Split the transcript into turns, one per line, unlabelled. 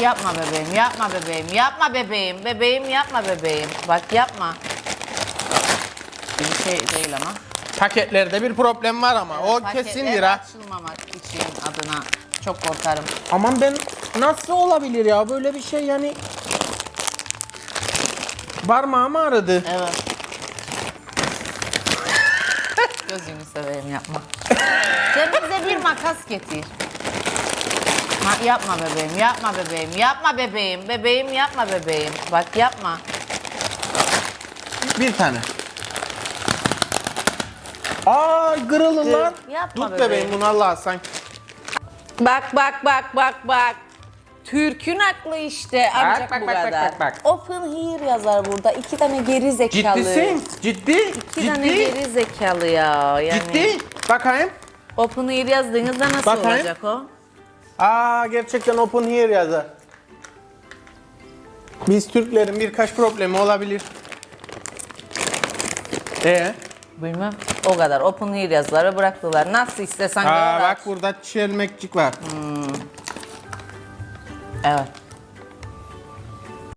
Yapma bebeğim, yapma bebeğim, yapma bebeğim, bebeğim yapma bebeğim. Bak yapma. Bir şey değil ama.
Paketlerde bir problem var ama o
Paketler
kesindir ha.
açılmamak için adına çok korkarım.
Aman ben nasıl olabilir ya böyle bir şey yani. Parmağım ağrıdı.
Evet. Gözünü seveyim yapma. Sen bize bir makas getir. Ha, yapma bebeğim, yapma bebeğim, yapma bebeğim, bebeğim yapma bebeğim. Bak yapma.
Bir tane. Aa kırıldı lan.
Yapma
Tut bebeğim
bebeğim.
bunu Allah sen.
Bak bak bak bak bak. Türk'ün aklı işte ancak
bak,
bu
bak, bak,
kadar.
bak, bak.
Open here yazar burada. İki tane geri zekalı.
Ciddisin? Ciddi?
İki tane
Ciddi?
geri zekalı ya. Yani
Ciddi? Bakayım.
Open here yazdığınızda nasıl
Bakayım.
olacak o?
Aa gerçekten open here yazar. Biz Türklerin birkaç problemi olabilir. Ee?
Bilmem. O kadar. Open here yazdılar ve bıraktılar. Nasıl istesen
Aa bak burada çelmekçik var.
Evet.